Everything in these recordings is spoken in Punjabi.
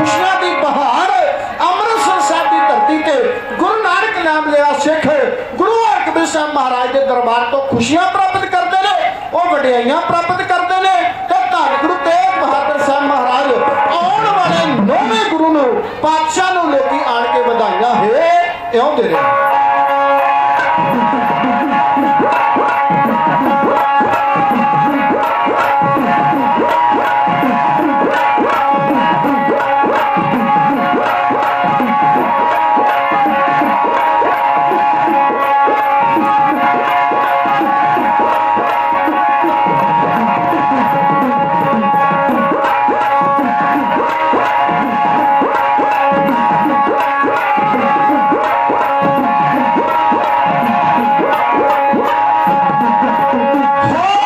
ਖੁਸ਼ੀਆਂ ਦੀ ਬਹਾਰ, ਅੰਮ੍ਰਿਤਸਰ ਸਾਹਿਬ ਦੀ ਧਰਤੀ ਤੇ ਗੁਰੂ ਨਾਨਕ ਨਾਮ ਲਿਆ ਸਿੱਖ ਗੁਰੂ ਹਰਗੋਬਿੰਦ ਸਾਹਿਬ ਮਹਾਰਾਜ ਦੇ ਦਰਬਾਰ ਤੋਂ ਖੁਸ਼ੀਆਂ ਪ੍ਰਾਪਤ ਕਰਦੇ ਨੇ, ਉਹ ਵਡਿਆਈਆਂ ਪ੍ਰਾਪਤ ਕਰਦੇ ਨੇ ਤੇ ਧੰਨ ਗੁਰੂ ਤੇਗ ਬਹਾਦਰ ਸਾਹਿਬ ਮਹਾਰਾਜ ਆਉਣ ਵਾਲੇ ਨੌਵੇਂ ਗੁਰੂ ਨੂੰ, ਪਾਤਸ਼ਾਹ ਨੂੰ ਲੈ ਕੇ ਆਣ ਕੇ ਵਧਾਈਆਂ ਹੈ, ਇਉਂ ਦੇ ਰਹੇ Oh!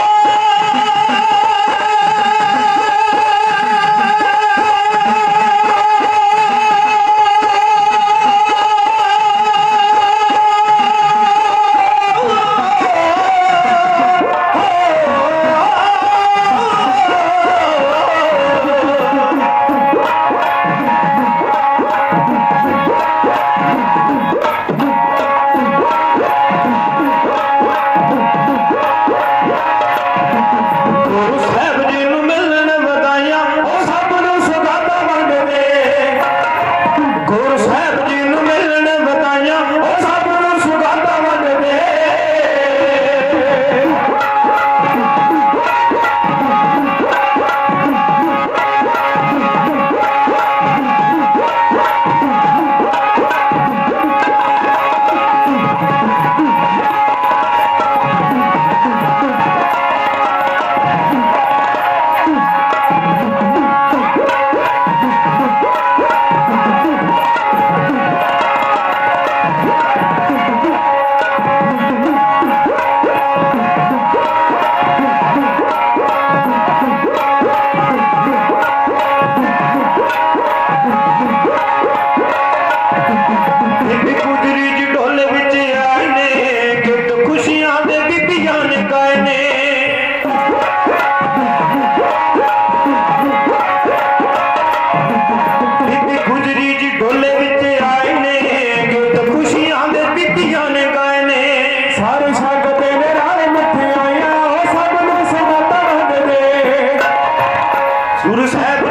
গুরু সাহেব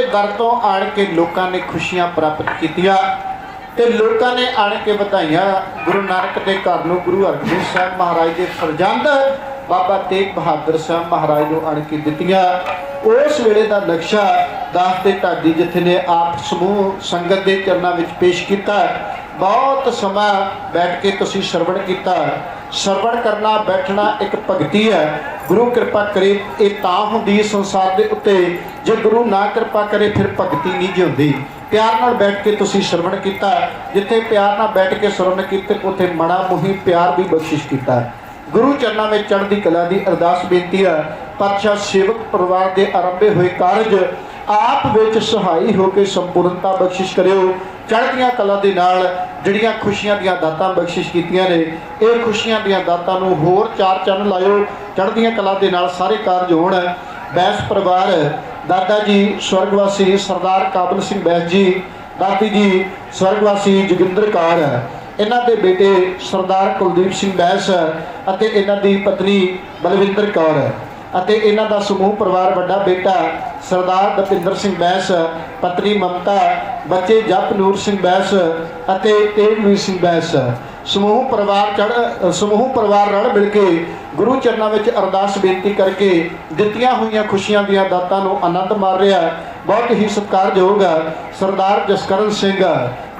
ਦੇ ਦਰ ਤੋਂ ਆਣ ਕੇ ਲੋਕਾਂ ਨੇ ਖੁਸ਼ੀਆਂ ਪ੍ਰਾਪਤ ਕੀਤੀਆਂ ਤੇ ਲੋਕਾਂ ਨੇ ਆਣ ਕੇ ਵਧਾਈਆਂ। ਗੁਰੂ ਨਾਨਕ ਦੇ ਘਰ ਨੂੰ ਗੁਰੂ ਹਰਗੋਬਿੰਦ ਸਾਹਿਬ ਮਹਾਰਾਜ ਦੇ ਫਰਜ਼ੰਦ ਬਾਬਾ ਤੇਗ ਬਹਾਦਰ ਸਾਹਿਬ ਮਹਾਰਾਜ ਨੂੰ ਆਣ ਕੇ ਦਿੱਤੀਆਂ। ਉਸ ਵੇਲੇ ਦਾ ਨਕਸ਼ਾ ਦਾਸ ਦੇ ਢਾਡੀ ਜਿੱਥੇ ਨੇ ਆਪ ਸਮੂਹ ਸੰਗਤ ਦੇ ਚਰਨਾਂ ਵਿੱਚ ਪੇਸ਼ ਕੀਤਾ। ਬਹੁਤ ਸਮਾਂ ਬੈਠ ਕੇ ਤੁਸੀਂ ਸਰਵਣ ਕੀਤਾ। ਸਰਵਣ ਕਰਨਾ, ਬੈਠਣਾ ਇੱਕ ਭਗਤੀ ਹੈ। ਗੁਰੂ ਕਿਰਪਾ ਕਰੇ, ਇਹ ਤਾਂ ਹੁੰਦੀ ਸੰਸਾਰ ਦੇ ਉੱਤੇ। ਜੇ ਗੁਰੂ ਨਾ ਕਿਰਪਾ ਕਰੇ, ਫਿਰ ਭਗਤੀ ਨਹੀਂ ਜੀ ਪਿਆਰ ਨਾਲ ਬੈਠ ਕੇ ਤੁਸੀਂ ਸਰਵਣ ਕੀਤਾ ਜਿੱਥੇ ਪਿਆਰ ਨਾਲ ਬੈਠ ਕੇ ਸਰਵਣ ਕੀਤੇ, ਉੱਥੇ ਮਣਾ ਮੁਹੀ ਪਿਆਰ ਵੀ ਬਖਸ਼ਿਸ਼ ਕੀਤਾ ਗੁਰੂ ਚਰਨਾਂ ਵਿੱਚ ਚੜ੍ਹਦੀ ਕਲਾ ਦੀ ਅਰਦਾਸ ਬੇਨਤੀ ਹੈ। ਪਾਤਸ਼ਾਹ ਸੇਵਕ ਪਰਿਵਾਰ ਦੇ ਆਰੰਭੇ ਹੋਏ ਕਾਰਜ ਆਪ ਵਿੱਚ ਸਹਾਈ ਹੋ ਕੇ ਸੰਪੂਰਨਤਾ ਬਖਸ਼ਿਸ਼ ਕਰਿਓ। ਚੜ੍ਹਦੀਆਂ ਕਲਾ ਦੇ ਨਾਲ ਜਿਹੜੀਆਂ ਖੁਸ਼ੀਆਂ ਦੀਆਂ ਦਾਤਾਂ ਬਖਸ਼ਿਸ਼ ਕੀਤੀਆਂ ਨੇ, ਇਹ ਖੁਸ਼ੀਆਂ ਦੀਆਂ ਦਾਤਾਂ ਨੂੰ ਹੋਰ ਚਾਰ ਚੰਨ ਲਾਇਓ। ਚੜ੍ਹਦੀਆਂ ਕਲਾ ਦੇ ਨਾਲ ਸਾਰੇ ਕਾਰਜ ਹੋਣ। ਬੈਸ ਪਰਿਵਾਰ, ਦਾਦਾ ਜੀ, ਸਵਰਗਵਾਸੀ ਸਰਦਾਰ ਕਾਬਲ ਸਿੰਘ ਬੈਸ ਜੀ, ਦਾਦੀ ਜੀ, ਸਵਰਗਵਾਸੀ ਜੋਗਿੰਦਰ ਕੌਰ, ਇਹਨਾਂ ਦੇ ਬੇਟੇ ਸਰਦਾਰ ਕੁਲਦੀਪ ਸਿੰਘ ਬੈਸ ਅਤੇ ਇਹਨਾਂ ਦੀ ਪਤਨੀ ਬਲਵਿੰਦਰ ਕੌਰ। ਅਤੇ ਇਹਨਾਂ ਦਾ ਸਮੂਹ ਪਰਿਵਾਰ ਵੱਡਾ ਬੇਟਾ ਸਰਦਾਰ ਦਪਿੰਦਰ ਸਿੰਘ ਬੈਸ, ਪਤਨੀ ਮਮਤਾ, ਬੱਚੇ ਜਪਨੂਰ ਸਿੰਘ ਬੈਸ ਅਤੇ ਤੇਜਵੀਰ ਸਿੰਘ ਬੈਸ। ਸਮੂਹ ਪਰਿਵਾਰ ਚੜ ਸਮੂਹ ਪਰਿਵਾਰ ਰਲ ਮਿਲ ਕੇ ਗੁਰੂ ਚਰਨਾਂ ਵਿੱਚ ਅਰਦਾਸ ਬੇਨਤੀ ਕਰਕੇ ਦਿੱਤੀਆਂ ਹੋਈਆਂ ਖੁਸ਼ੀਆਂ ਦੀਆਂ ਦਾਤਾਂ ਨੂੰ ਆਨੰਦ ਮਾਰ ਰਿਹਾ। ਬਹੁਤ ਹੀ ਸਤਿਕਾਰਯੋਗ ਸਰਦਾਰ ਜਸਕਰਨ ਸਿੰਘ,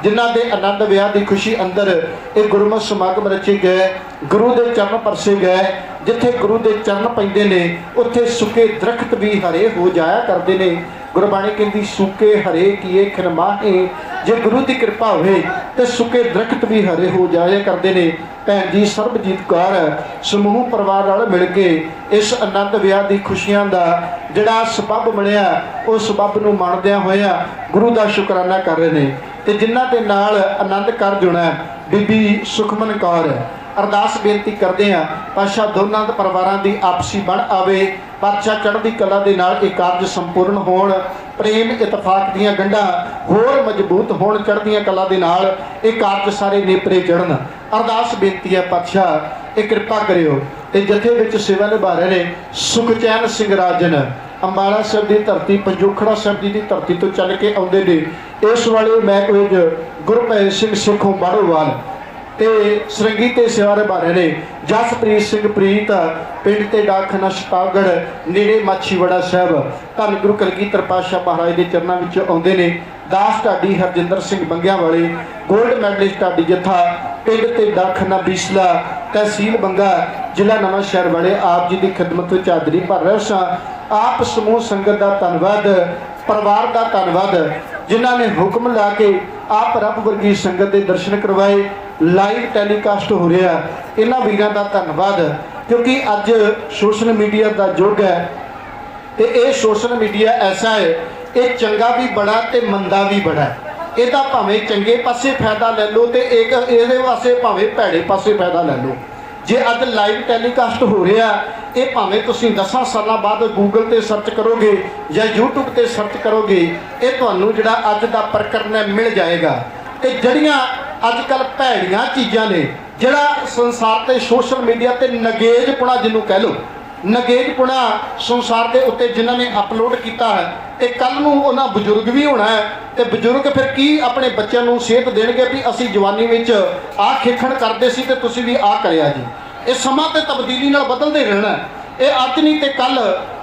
ਜਿਨ੍ਹਾਂ ਦੇ ਆਨੰਦ ਵਿਆਹ ਦੀ ਖੁਸ਼ੀ ਅੰਦਰ ਇਹ ਗੁਰਮਤਿ ਸਮਾਗਮ ਰਚੇ ਗਏ। ਗੁਰੂ ਦੇ ਚਰਨ ਪਰਸੇ ਗਏ, ਜਿੱਥੇ ਗੁਰੂ ਦੇ ਚਰਨ ਪੈਂਦੇ ਨੇ, ਉੱਥੇ ਸੁੱਕੇ ਦਰਖਤ ਵੀ ਹਰੇ ਹੋ ਜਾਇਆ ਕਰਦੇ ਨੇ। ਗੁਰਬਾਣੀ ਕਹਿੰਦੀ, ਸੁੱਕੇ ਹਰੇ ਕੀਏ ਖਰਮਾਹੇ ਜੇ ਗੁਰੂ ਦੀ ਕਿਰਪਾ ਹੋਵੇ ਤੇ ਸੁੱਕੇ ਦਰਖਤ ਵੀ ਹਰੇ ਹੋ ਜਾਇਆ ਕਰਦੇ ਨੇ। ਭੈਣ ਜੀ, ਸਰਬਜੀਤ ਕੌਰ, ਸਮੂਹ ਪਰਿਵਾਰ ਨਾਲ ਮਿਲ ਕੇ ਇਸ ਆਨੰਦ ਵਿਆਹ ਦੀ ਖੁਸ਼ੀਆਂ ਦਾ ਜਿਹੜਾ ਸਬੱਬ ਬਣਿਆ, ਉਹ ਸਬੱਬ ਨੂੰ ਮੰਨਦਿਆਂ ਹੋਇਆਂ ਗੁਰੂ ਦਾ ਸ਼ੁਕਰਾਨਾ ਕਰ ਰਹੇ ਨੇ। ਤੇ ਜਿਨ੍ਹਾਂ ਦੇ ਨਾਲ ਆਨੰਦ ਕਰ ਜੁਣਾ ਬੀਬੀ ਸੁਖਮਨ ਕੌਰ। ਅਰਦਾਸ ਬੇਨਤੀ ਕਰਦੇ ਆ ਪਾਸ਼ਾ ਦੋਨਾਂ ਦੇ ਪਰਿਵਾਰਾਂ ਦੀ ਆਪਸੀ ਬਣ ਆਵੇ ਪਾਤਸ਼ਾਹ ਚੜ੍ਹਦੀ ਕਲਾ ਦੇ ਨਾਲ ਇਹ ਕਾਰਜ ਸੰਪੂਰਨ ਹੋਣ, ਪ੍ਰੇਮ ਇਤਫਾਕ ਦੀਆਂ ਗੰਢਾਂ ਹੋਰ ਮਜ਼ਬੂਤ ਹੋਣ, ਚੜ੍ਹਦੀਆਂ ਕਲਾ ਦੇ ਨਾਲ ਇਹ ਕਾਰਜ ਸਾਰੇ ਨੇਪਰੇ ਚੜ੍ਹਨ। ਅਰਦਾਸ ਬੇਨਤੀ ਹੈ ਪਾਤਸ਼ਾਹ ਇਹ ਕਿਰਪਾ ਕਰਿਓ। ਤੇ ਜਥੇ ਵਿੱਚ ਸੇਵਾ ਨਿਭਾ ਰਹੇ ਨੇ ਸੁਖਚੈਨ ਸਿੰਘ ਰਾਜਨ। ਅੰਬਾਲਾ ਸਾਹਿਬ ਦੀ ਧਰਤੀ, ਪੰਜੋਖੜਾ ਸਾਹਿਬ ਜੀ ਦੀ ਧਰਤੀ ਤੋਂ ਚੱਲ ਕੇ ਆਉਂਦੇ ਨੇ। ਇਸ ਵਾਲੇ ਮੈਂ ਕੁਝ ਗੁਰਪ੍ਰੀਤ ਸਿੰਘ ਸਿੱਖੋਂ ਬਾੜੋਵਾਲ ਤੇ ਸਰੰਗੀ ਤੇ ਸੇਵਾ ਨਿਭਾ ਰਹੇ ਨੇ। ਜਸਪ੍ਰੀਤ ਸਿੰਘ ਪ੍ਰੀਤ, ਪਿੰਡ ਤੇ ਡਾਕਖਾਨਾ ਸ਼ਤਾਬਗੜ ਨੇੜੇ ਮਾਛੀਵਾੜਾ ਸਾਹਿਬ। ਧੰਨ ਗੁਰੂ ਕਲਗੀਧਰ ਪਾਤਸ਼ਾਹ ਮਹਾਰਾਜ ਦੇ ਚਰਨਾਂ ਵਿੱਚ ਆਉਂਦੇ ਨੇ। ਦਾਸ ਢਾਡੀ ਹਰਜਿੰਦਰ ਸਿੰਘ ਬੰਗਿਆਂ ਵਾਲੇ 골ਡ ਮੈਡਲਿਸਟ ਢਾਡੀ ਜਥਾ, ਪਿੰਡ ਤੇ ਡਾਕਖਾਨਾ ਬੀਸਲਾ, ਤਹਿਸੀਲ ਬੰਗਾ, ਜ਼ਿਲ੍ਹਾ ਨਵਾਂ ਸ਼ਹਿਰ ਵਾਲੇ ਆਪ ਜੀ ਦੀ ਖਿਦਮਤ ਵਿੱਚ ਹਾਜ਼ਰੀ ਭਰ ਰਹੇ ਸਾਂ। ਆਪ ਸਮੂਹ ਸੰਗਤ ਦਾ ਧੰਨਵਾਦ, ਪਰਿਵਾਰ ਦਾ ਧੰਨਵਾਦ, ਜਿਨ੍ਹਾਂ ਨੇ ਹੁਕਮ ਲਾ ਕੇ ਆਪ ਰੱਬ ਵਰਗੀ ਸੰਗਤ ਦੇ ਦਰਸ਼ਨ ਕਰਵਾਏ। ਲਾਈਵ ਟੈਲੀਕਾਸਟ ਹੋ ਰਿਹਾ ਇਹਨਾਂ ਵੀਰਾਂ ਦਾ ਧੰਨਵਾਦ, ਕਿਉਂਕਿ ਅੱਜ ਸੋਸ਼ਲ ਮੀਡੀਆ ਦਾ ਯੁੱਗ ਹੈ ਤੇ ਇਹ ਸੋਸ਼ਲ ਮੀਡੀਆ ਐਸਾ ਹੈ, ਇਹ ਚੰਗਾ ਵੀ ਬੜਾ ਤੇ ਮੰਦਾ ਵੀ ਬੜਾ ਹੈ। ਇਹਦਾ ਭਾਵੇਂ ਚੰਗੇ ਪਾਸੇ ਫਾਇਦਾ ਲੈ ਲਓ ਤੇ ਇੱਕ ਇਹਦੇ ਵਾਸਤੇ ਭਾਵੇਂ ਭੈੜੇ ਪਾਸੇ ਫਾਇਦਾ ਲੈ ਲਓ। ਜੇ ਅੱਜ ਲਾਈਵ ਟੈਲੀਕਾਸਟ ਹੋ ਰਿਹਾ, ਇਹ ਭਾਵੇਂ ਤੁਸੀਂ 10 ਸਾਲਾਂ ਬਾਅਦ ਗੂਗਲ ਤੇ ਸਰਚ ਕਰੋਗੇ ਜਾਂ YouTube ਤੇ ਸਰਚ ਕਰੋਗੇ, ਇਹ ਤੁਹਾਨੂੰ ਜਿਹੜਾ ਅੱਜ ਦਾ ਪ੍ਰਕਰਨ ਹੈ ਮਿਲ ਜਾਏਗਾ। ਤੇ ਜਿਹੜੀਆਂ ਅੱਜ ਕੱਲ ਭੈੜੀਆਂ ਚੀਜ਼ਾਂ ਨੇ, ਜਿਹੜਾ ਸੰਸਾਰ ਤੇ ਸੋਸ਼ਲ ਮੀਡੀਆ ਤੇ ਨਗੇਜਪੁਣਾ ਜਿਹਨੂੰ ਕਹਿ ਲਓ, ਨਗੇਜਪੁਣਾ ਸੰਸਾਰ ਦੇ ਉੱਤੇ ਜਿਨ੍ਹਾਂ ਨੇ ਅਪਲੋਡ ਕੀਤਾ ਹੈ, ਤੇ ਕੱਲ ਨੂੰ ਉਹਨਾਂ ਬਜ਼ੁਰਗ ਵੀ ਹੋਣਾ ਹੈ, ਤੇ ਬਜ਼ੁਰਗ ਫਿਰ ਕੀ ਆਪਣੇ ਬੱਚਿਆਂ ਨੂੰ ਸੇਧ ਦੇਣਗੇ ਵੀ ਅਸੀਂ ਜਵਾਨੀ ਵਿੱਚ ਆਹ ਖੇਖਣ ਕਰਦੇ ਸੀ ਤੇ ਤੁਸੀਂ ਵੀ ਆਹ ਕਰਿਆ ਜੀ। ਇਹ ਸਮਾਂ ਤੇ ਤਬਦੀਲੀ ਨਾਲ ਬਦਲਦੇ ਰਹਿਣਾ ਇਹ ਅੱਜ ਨਹੀਂ ਤੇ ਕੱਲ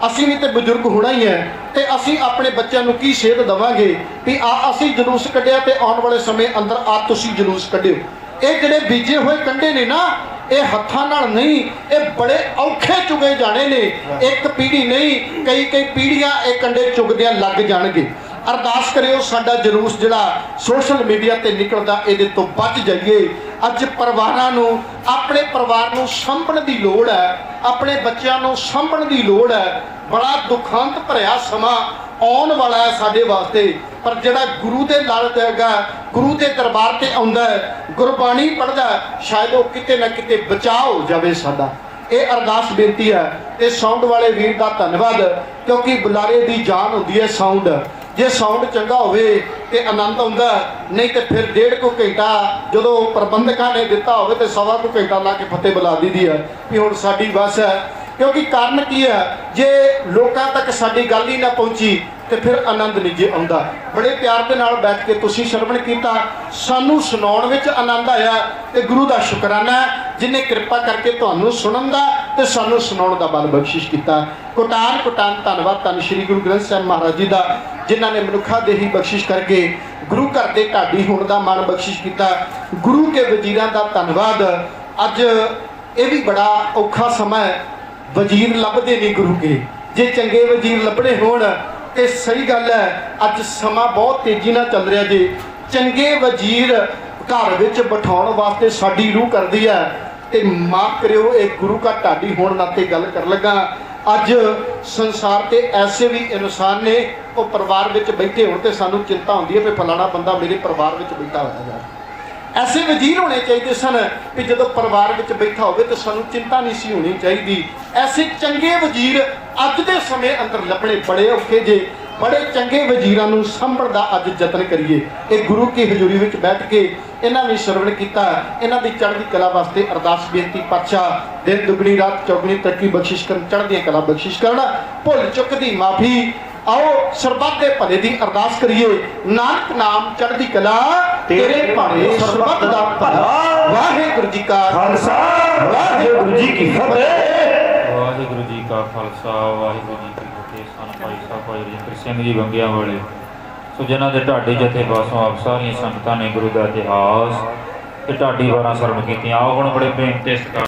ਅਸੀਂ ਵੀ ਤੇ ਬਜ਼ੁਰਗ ਹੋਣਾ ਹੀ ਹੈ। ਤੇ ਅਸੀਂ ਆਪਣੇ ਬੱਚਿਆਂ ਨੂੰ ਕੀ ਸੇਧ ਦਵਾਂਗੇ ਵੀ ਆ ਅਸੀਂ ਜਲੂਸ ਕੱਢਿਆ ਤੇ ਆਉਣ ਵਾਲੇ ਸਮੇਂ ਅੰਦਰ ਆ ਤੁਸੀਂ ਜਲੂਸ ਕੱਢਿਓ। ਇਹ ਜਿਹੜੇ ਬੀਜੇ ਹੋਏ ਕੰਡੇ ਨੇ ਨਾ, ਇਹ ਹੱਥਾਂ ਨਾਲ ਨਹੀਂ, ਇਹ ਬੜੇ ਔਖੇ ਚੁਗੇ ਜਾਣੇ ਨੇ। ਇੱਕ ਪੀੜੀ ਨਹੀਂ, ਕਈ ਕਈ ਪੀੜੀਆਂ ਇਹ ਕੰਡੇ ਚੁਗਦਿਆਂ ਲੱਗ ਜਾਣਗੇ। ਅਰਦਾਸ ਕਰਿਓ ਸਾਡਾ ਜਲੂਸ ਜਿਹੜਾ ਸੋਸ਼ਲ ਮੀਡੀਆ ਤੇ ਨਿਕਲਦਾ, ਇਹਦੇ ਤੋਂ ਬਚ ਜਾਈਏ। ਅੱਜ ਪਰਿਵਾਰਾਂ ਨੂੰ, ਆਪਣੇ ਪਰਿਵਾਰ ਨੂੰ ਸਾਂਭਣ ਦੀ ਲੋੜ ਹੈ, ਆਪਣੇ ਬੱਚਿਆਂ ਨੂੰ ਸਾਂਭਣ ਦੀ ਲੋੜ ਹੈ। ਬੜਾ ਦੁਖਾਂਤ ਭਰਿਆ ਸਮਾਂ ਆਉਣ ਵਾਲਾ ਹੈ ਸਾਡੇ ਵਾਸਤੇ। ਪਰ ਜਿਹੜਾ ਗੁਰੂ ਦੇ ਲੜ ਹੈਗਾ, ਗੁਰੂ ਦੇ ਦਰਬਾਰ ਤੇ ਆਉਂਦਾ ਹੈ, ਗੁਰਬਾਣੀ ਪੜ੍ਹਦਾ ਸ਼ਾਇਦ ਉਹ ਕਿਤੇ ਨਾ ਕਿਤੇ ਬਚਾਅ ਹੋ ਜਾਵੇ ਸਾਡਾ। ਇਹ ਅਰਦਾਸ ਬੇਨਤੀ ਹੈ, ਤੇ ਸਾਊਂਡ ਵਾਲੇ ਵੀਰ ਦਾ ਧੰਨਵਾਦ, ਕਿਉਂਕਿ ਬੁਲਾਰੇ ਦੀ ਜਾਨ ਹੁੰਦੀ ਹੈ ਸਾਊਂਡ ਜੇ ਸਾਊਂਡ ਚੰਗਾ ਹੋਵੇ ਤੇ ਆਨੰਦ ਆਉਂਦਾ ਨਹੀਂ ਤੇ ਫਿਰ ਡੇਢ ਕੁ ਘੰਟਾ ਜਦੋਂ ਪ੍ਰਬੰਧਕਾਂ ਨੇ ਦਿੱਤਾ ਹੋਵੇ ਤੇ ਸਵਾ ਕੁ ਘੰਟਾ ਲਾ ਕੇ ਫਤਿਹ ਬੁਲਾ ਦੀਦੀ ਹੈ ਵੀ ਹੁਣ ਸਾਡੀ ਬਸ ਹੈ। ਕਿਉਂਕਿ ਕਾਰਨ ਕੀ ਹੈ? ਜੇ ਲੋਕਾਂ ਤੱਕ ਸਾਡੀ ਗੱਲ ਹੀ ਨਾ ਪਹੁੰਚੀ ਤੇ ਫਿਰ ਆਨੰਦ ਨਹੀਂ ਜੇ ਆਉਂਦਾ। ਬੜੇ ਪਿਆਰ ਦੇ ਨਾਲ ਬੈਠ ਕੇ ਤੁਸੀਂ ਸ਼ਰਵਣ ਕੀਤਾ। ਸਾਨੂੰ ਸੁਣਾਉਣ ਵਿੱਚ ਆਨੰਦ ਆਇਆ ਤੇ ਗੁਰੂ ਦਾ ਸ਼ੁਕਰਾਨਾ ਹੈ, ਜਿਨੇ ਕਿਰਪਾ ਕਰਕੇ ਤੁਹਾਨੂੰ ਸੁਣਨ ਦਾ ਤੇ ਸਾਨੂੰ ਸੁਣਾਉਣ ਦਾ ਬਲ ਬਖਸ਼ਿਸ਼ ਕੀਤਾ। ਕੋਟਾਨ ਕੋਟਾਨ ਧੰਨਵਾਦ। ਧੰਨ ਸ਼੍ਰੀ ਗੁਰੂ ਗ੍ਰੰਥ ਸਾਹਿਬ ਮਹਾਰਾਜ ਜੀ ਦਾ। ਜਿਨ੍ਹਾਂ ਨੇ ਮਨੁੱਖਾ ਦੇਹੀ ਬਖਸ਼ਿਸ਼ ਕਰਕੇ ਗੁਰੂ ਘਰ ਦੇ ਢਾਡੀ ਹੋਣ ਦਾ ਮਾਣ ਬਖਸ਼ਿਸ਼ ਕੀਤਾ। ਗੁਰੂ ਕੇ ਵਜ਼ੀਰਾਂ ਦਾ ਧੰਨਵਾਦ। ਅੱਜ ਇਹ ਵੀ ਬੜਾ ਔਖਾ ਸਮਾਂ ਹੈ। ਵਜ਼ੀਰ ਲੱਭਦੇ ਨਹੀਂ ਗੁਰੂ ਕੇ। ਜੇ ਚੰਗੇ ਵਜ਼ੀਰ ਲੱਭਣੇ ਹੋਣ ਇਹ ਸਹੀ ਗੱਲ ਹੈ, ਅੱਜ ਸਮਾਂ ਬਹੁਤ ਤੇਜ਼ੀ ਨਾਲ ਚੱਲ ਰਿਹਾ ਜੀ। ਚੰਗੇ ਵਜ਼ੀਰ ਘਰ ਵਿੱਚ ਬਿਠਾਉਣ ਵਾਸਤੇ ਸਾਡੀ ਰੂਹ ਕਰਦੀ ਹੈ। ਤੇ ਮਾਫ ਕਰਿਓ, ਇਹ ਗੁਰੂ ਘਰ ਢਾਡੀ ਹੋਣ ਨਾਤੇ ਗੱਲ ਕਰ ਲੱਗਾ। ਅੱਜ ਸੰਸਾਰ ਤੇ ਐਸੇ ਵੀ ਇਨਸਾਨ ਨੇ, ਉਹ ਪਰਿਵਾਰ ਵਿੱਚ ਬੈਠੇ ਹੋਣ ਤੇ ਸਾਨੂੰ ਚਿੰਤਾ ਹੁੰਦੀ ਹੈ ਵੀ ਫਲਾਣਾ ਬੰਦਾ ਮੇਰੇ ਪਰਿਵਾਰ ਵਿੱਚ ਬੈਠਾ ਹੋਇਆ ਜਾ ਐਸੇ ਵਜ਼ੀਰ ਹੋਣੇ ਚਾਹੀਦੇ ਸਨ ਕਿ ਜਦੋਂ ਪਰਿਵਾਰ ਵਿੱਚ ਬੈਠਾ ਹੋਵੇ ਤਾਂ ਸਾਨੂੰ ਚਿੰਤਾ ਨਹੀਂ ਸੀ ਹੋਣੀ ਚਾਹੀਦੀ। ਐਸੇ ਚੰਗੇ ਵਜ਼ੀਰ ਅੱਜ ਦੇ ਸਮੇਂ ਅੰਦਰ ਲੱਭਣੇ ਬੜੇ ਔਖੇ ਜੇ। ਬੜੇ ਚੰਗੇ ਵਜ਼ੀਰਾਂ ਨੂੰ ਸਾਂਭਣ ਦਾ ਅੱਜ ਯਤਨ ਕਰੀਏ। ਇਹ ਗੁਰੂ ਕੀ ਹਜ਼ੂਰੀ ਵਿੱਚ ਬੈਠ ਕੇ ਇਹਨਾਂ ਨੇ ਸ਼ਰਵਣ ਕੀਤਾ। ਇਹਨਾਂ ਦੀ ਚੜ੍ਹਦੀ ਕਲਾ ਵਾਸਤੇ ਅਰਦਾਸ ਬੇਨਤੀ ਪਾਤਸ਼ਾਹ ਦਿਨ ਦੁਗਣੀ ਰਾਤ ਚੌਗਣੀ ਤਰੱਕੀ ਬਖਸ਼ਿਸ਼ ਕਰਨ ਚੜ੍ਹਦੀਆਂ ਕਲਾ ਬਖਸ਼ਿਸ਼ ਕਰਨ। ਭੁੱਲ ਚੁੱਕ ਦੀ ਮਾਫੀ। ਆਓ ਸਰਬੱਤ ਦੇ ਭਲੇ ਦੀ ਅਰਦਾਸ ਕਰੀਏ। ਨਾਨਕ ਨਾਮ ਚੜ੍ਹਦੀ ਕਲਾ ਤੇਰੇ ਭਾਣੇ ਸਰਬੱਤ ਦਾ ਭਲਾ। ਵਾਹਿਗੁਰੂ ਜੀ ਕਾ ਖਾਲਸਾ ਵਾਹਿਗੁਰੂ ਜੀ ਕੀ ਫਤਿਹ। ਵਾਹਿਗੁਰੂ ਜੀ ਕਾ ਖਾਲਸਾ ਵਾਹਿਗੁਰੂ ਜੀ ਕੀ ਫਤਿਹ। ਸਨ ਭਾਈ ਸਾਹਿਬ ਭਾਈ ਰਜਿੰਦਰ ਸਿੰਘ ਜੀ ਬੰਗਿਆਂ ਵਾਲੇ। ਸੋ ਜਿਨ੍ਹਾਂ ਦੇ ਢਾਡੀ ਜਥੇ ਪਾਸੋਂ ਆਪ ਸਾਰੀਆਂ ਸੰਗਤਾਂ ਨੇ ਗੁਰੂ ਦਾ ਇਤਿਹਾਸ ਤੇ ਢਾਡੀ ਵਾਰਾਂ ਸਰਵਣ ਕੀਤੀਆਂ। ਆਓ ਹੁਣ ਬੜੇ ਪ੍ਰੇਮ ਤੇ ਸਤਿਕਾਰ